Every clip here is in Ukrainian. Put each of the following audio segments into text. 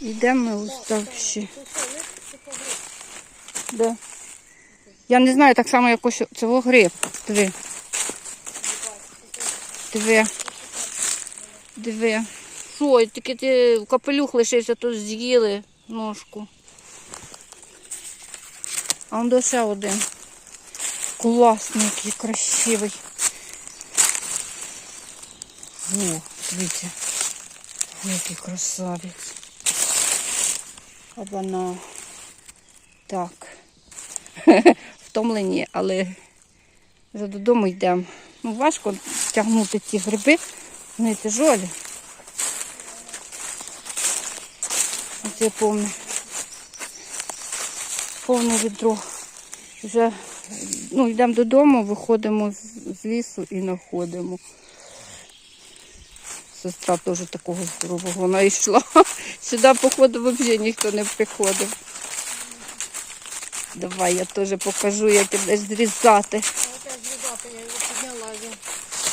Йдемо уставші. Да. Я не знаю, так само якось цього гриб. Диви. Диви. Диви. Що, тільки ти в капелюх лишився, то з'їли ножку. А он до ще один. Класний, який красивий. Во, дивіться. Який красавець. Обана. Так. Втомлені, але вже додому йдемо. Ну, важко тягнути ці гриби, вони тяжолі. Ось повне. Повне відро. Вже ну, йдемо додому, виходимо з лісу і знаходимо. Сестра теж такого здорового знайшла. Сюди, походу, взагалі ніхто не приходив. Давай я теж покажу, як ти будеш зрізати. Зрізати, я його підняла.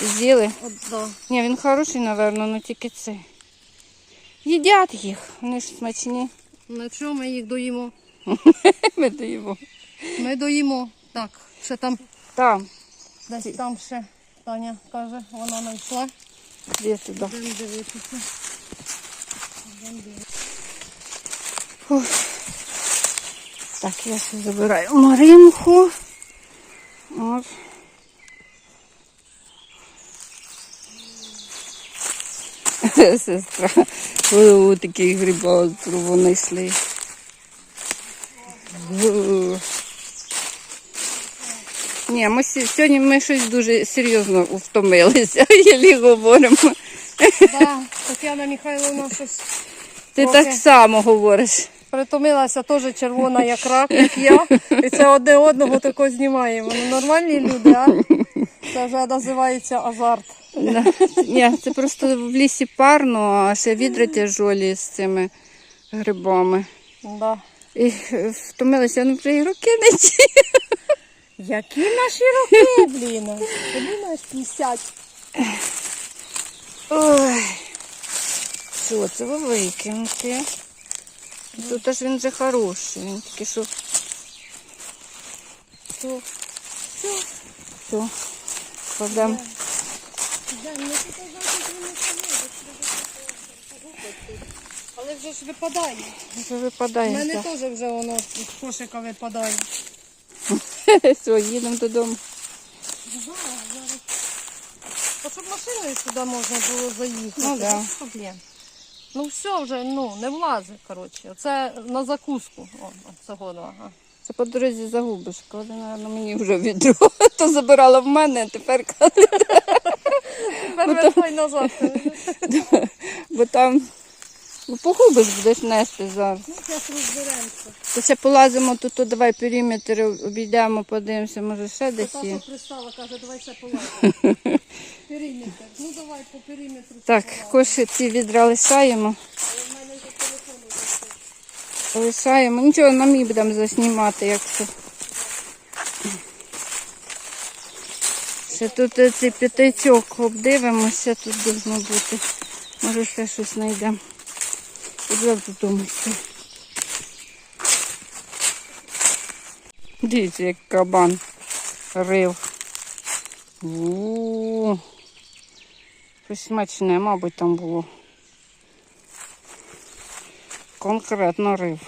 З'їли? Да. Ні, він хороший, напевно, але тільки це. Їдять їх, вони ж смачні. На чому ми їх доїмо? Ми даємо. Ми доїмо. Так, ще там, Там, десь там ще Таня каже, вона знайшла. Де туди. Будемо дивитися. Фух. Так, я ще забираю Маринку. От. Сестра. О, такі гриба здорово знайшли. Ні, ми сьогодні ми щось дуже серйозно втомилися, єлі говоримо. Да, Тетяна Михайловна щось Ти Трохи. так само говориш. притомилася теж червона, як рак, як я. І це одне одного тако знімаємо. Ну, нормальні люди, а? Це вже називається азарт. Да. Ні, це просто в лісі парно, а ще відра тяжолі з цими грибами. Да. І втомилися, ну вже і роки не ті. Які наші роки, блін? Тобі маєш 50. Ой. Що, це ви викинути? Тут аж він вже хороший, він тільки що. Все, все, все. Кладемо. Але вже ж випадає. Вже У мене теж вже воно з кошика випадає. Все, їдемо додому. А щоб машиною сюди можна було заїхати. Ну, да. без проблем. Ну все вже, ну, не влазить, коротше. Це на закуску. О, цього, ага. Це по дорозі загубиш. Клади, напевно, мені вже відро. То забирала в мене, а тепер клади. Тепер вертай назад. Бо там ну, погубиш, будеш нести зараз. Ну, зараз розберемося. То ще полазимо тут, то давай периметр обійдемо, подивимося, може ще десь є. Тато пристала, каже, давай ще полазимо. Периметр. Ну давай по периметру. Так, коши ці відра лишаємо. Лишаємо. Нічого, на мій будемо заснімати, якщо. Ще тут е, цей п'ятачок обдивимося, тут должно бути. Може ще щось знайдемо. Іде додому все. Дивіться, як кабан рив. У-у-у. Щось смачне, мабуть, там було. Конкретно рив.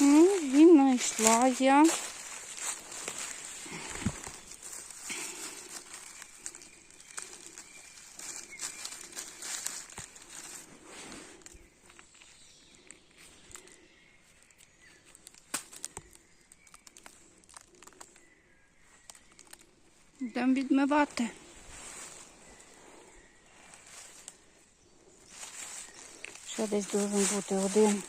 Ну, і знайшла я. Йдемо відмивати. Ще десь должен бути один.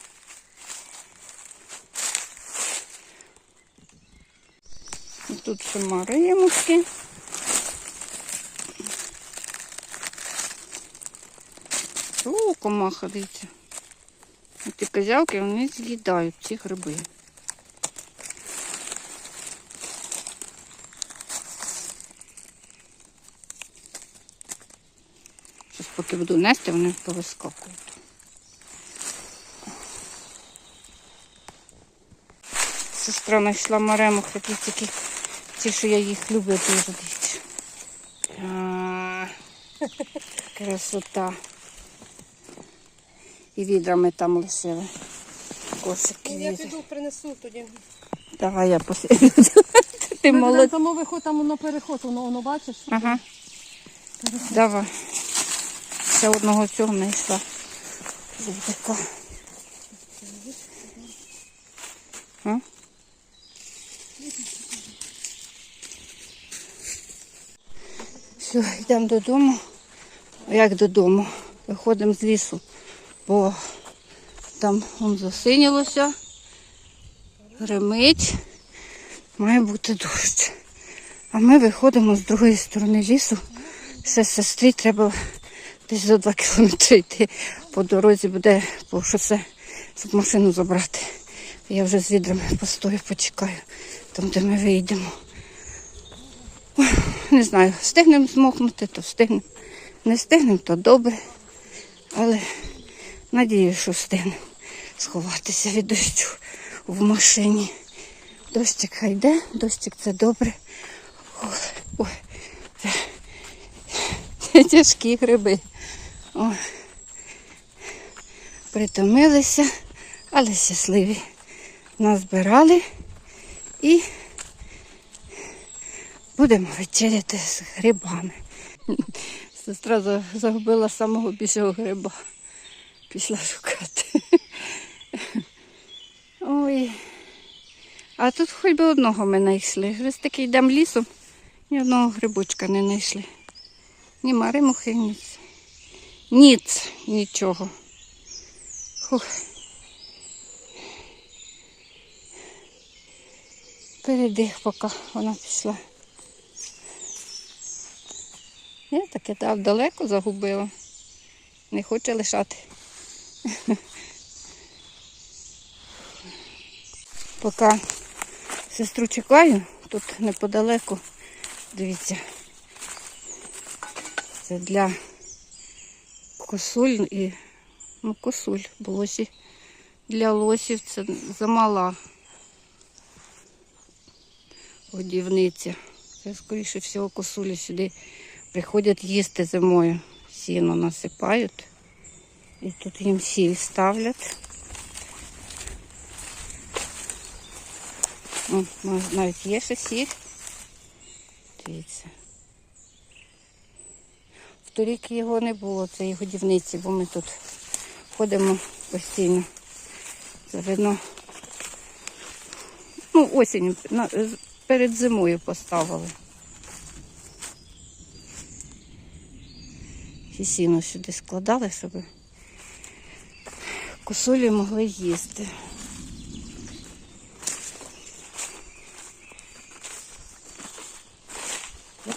І тут ще маримки. О, комаха, дивіться. Ці козявки, вони з'їдають ці гриби. поки буду нести, вони повискакують. Сестра знайшла маремок такі тільки ті, що я їх люблю дуже дивіться. Красота. І відрами там лишили. Кошики. Ну, я піду принесу тоді. Давай я посилю. Ти молодець. Там виход, там воно переход, воно воно бачиш. Ага. Давай. Ще одного цього знайшла. Така. А? Все, йдемо додому. Як додому? Виходимо з лісу, бо там он засинілося, гримить, має бути дощ. А ми виходимо з другої сторони лісу. Ще сестрі треба десь за два кілометри йти. По дорозі буде по шосе, щоб машину забрати. Я вже з відрами постою, почекаю, там, де ми вийдемо. Не знаю, встигнемо змокнути, то встигнемо. Не встигнемо, то добре. Але надію, що встигнемо сховатися від дощу в машині. Дощик хай йде, дощик це добре. Ой, ой, це тяжкі гриби. Ой. Притомилися, але щасливі. Назбирали і будемо вечеряти з грибами. Сестра загубила самого більшого гриба. Пішла шукати. Ой. А тут хоч би одного ми знайшли. Вже таки йдемо лісом, ні одного грибочка не знайшли. Ні маримухи, ніц. Ніц, нічого. Хух. Передих, поки вона пішла. Я таке так далеко загубила. Не хоче лишати. Поки сестру чекаю, тут неподалеку, дивіться, це для косуль і ну, косуль, бо. Для лосів це замала годівниця. Це, скоріше всього, косулі сюди приходять їсти зимою. Сіно насипають. І тут їм сіль ставлять. О, навіть є ще сіль. Дивіться. Вторік його не було, цієї годівниці, бо ми тут ходимо постійно. Це видно. Ну, осінь перед зимою поставили. І сіно сюди складали, щоб косулі могли їсти.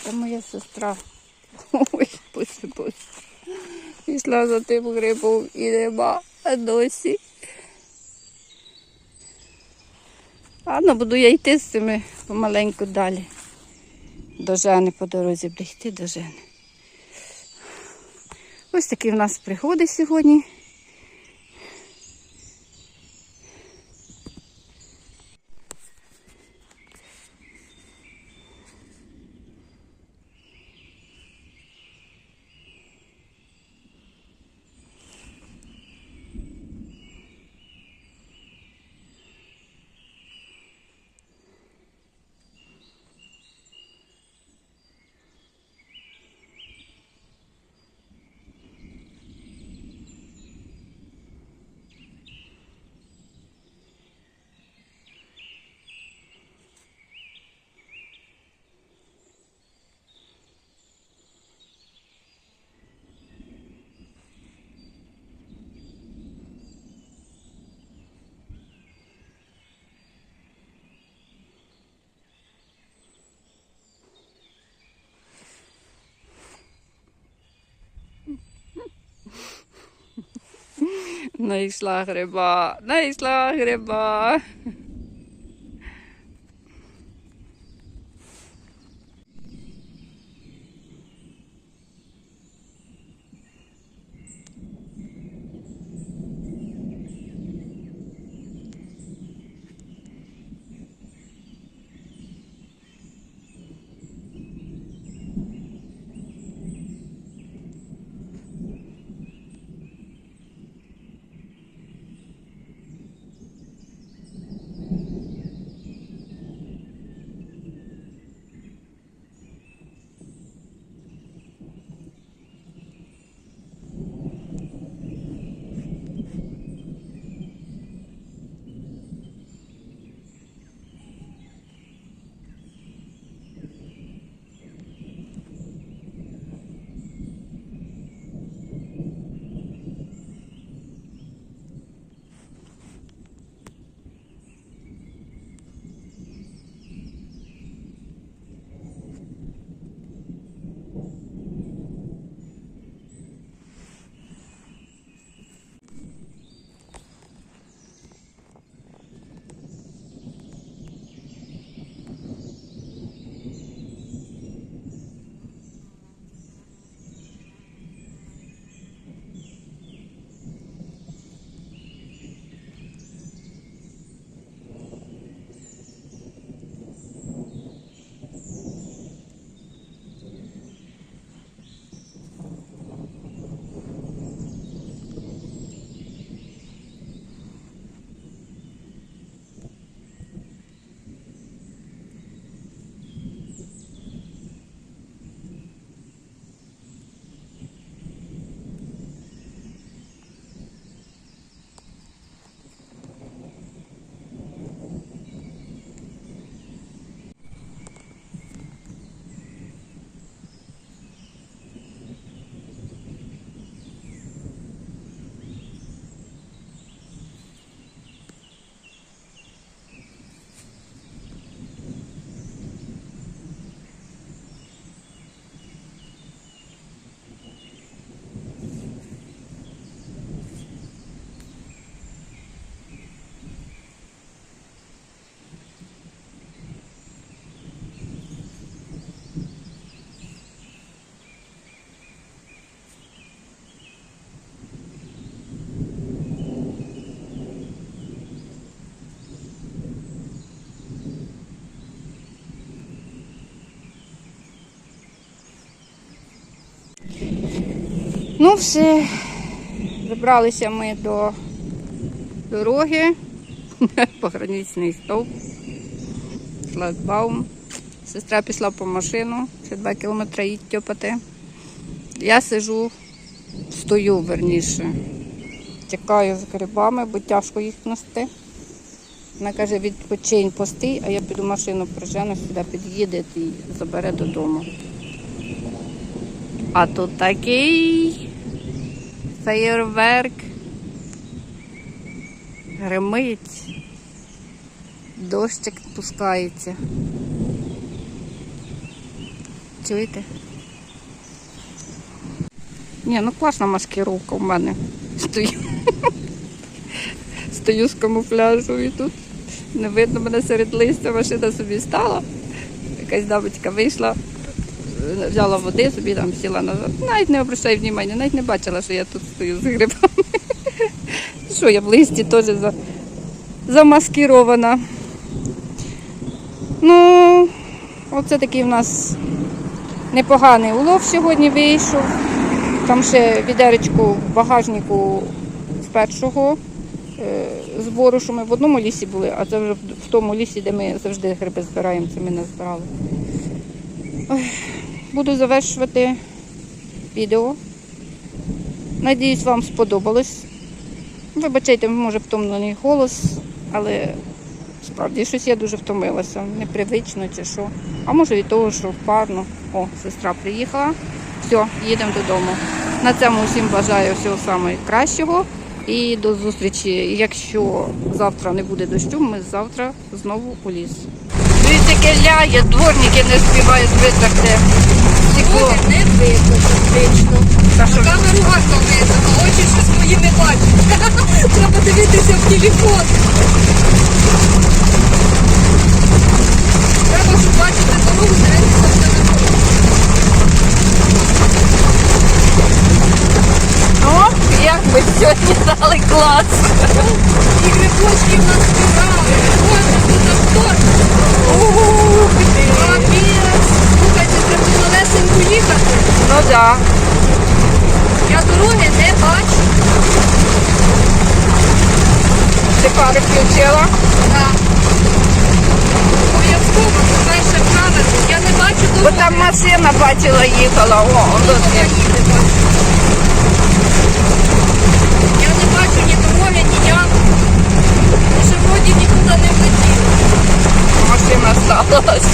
Це моя сестра. Ой, боже. Пішла за тим грибом і нема досі. Ну буду я йти з цими помаленьку далі. До Жени по дорозі йти до Жени. Ось такі в нас пригоди сьогодні. Na jih šlah greba, na jih šlah greba. Ну, все. Добралися ми до дороги. Пограничний стовп. Шлагбаум. Сестра пішла по машину, ще два кілометри їдь тьопати. Я сижу, стою верніше. Чекаю з грибами, бо тяжко їх нести. Вона каже, відпочинь постій, а я піду машину прижену, сюди під'їде і забере додому. А тут такий феєрверк. Гримить. Дощик пускається. Чуєте? Ні, ну класна маскировка в мене. Стою. Стою з камуфляжою тут. Не видно мене серед листя, машина собі стала. Якась дамочка вийшла, взяла води, собі там сіла назад. Навіть не обращаю внимання, навіть не бачила, що я тут стою з грибами. Що я в листі теж за... замаскирована. Ну, оце такий в нас непоганий улов сьогодні вийшов. Там ще відеречку в багажнику з першого е, збору, що ми в одному лісі були, а це вже в тому лісі, де ми завжди гриби збираємо, це ми не збирали. Ой, буду завершувати відео. Надіюсь, вам сподобалось. Вибачайте, може втомлений голос, але справді щось я дуже втомилася. Непривично чи що. А може від того, що парно. О, сестра приїхала. Все, їдемо додому. На цьому всім бажаю всього найкращого і до зустрічі. Якщо завтра не буде дощу, ми завтра знову у ліс. Дивіться, ляє, дворники не співають витерти. Стекло. Не видно, фактично. Та що камеру гарно видно, а очі щось мої не бачать. Треба дивитися в телефон. Треба, щоб бачити дорогу, дивитися в телефон. О, як ми сьогодні дали клас. І грибочки в нас збирали. Ой, тут там торт. Ух ти. Капець. Слухайте, треба на лесенку їхати. Ну так. Да. Я дороги не бачу. Пари включила. Так. Обов'язково, перше правило. Я не бачу Бо там машина бачила, їхала. О, он тут Я є. її не бачу. Я не бачу ні дороги, ні я. І ще вроді нікуди не влетіла. Машина сталась.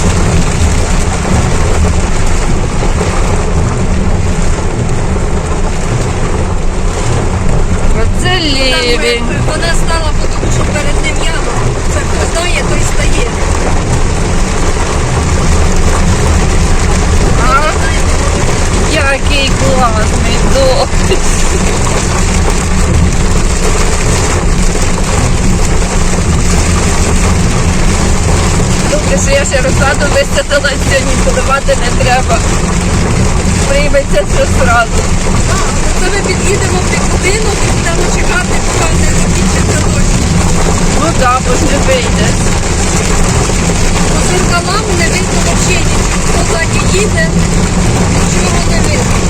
Оце Там лівень. е, вона стала, бо тому що перед ним яма. Це хто знає, той стає. А, Хто знає, який класний дощ. Що я ще розсаду висадила, сьогодні подавати не треба. Прийметься все зразу. А, Це ми під'їдемо під будинок і будемо чекати, поки не закінчиться дощ. Ну так, бо ж не вийде. По зеркалам не видно взагалі, хто ззаді їде, нічого не видно.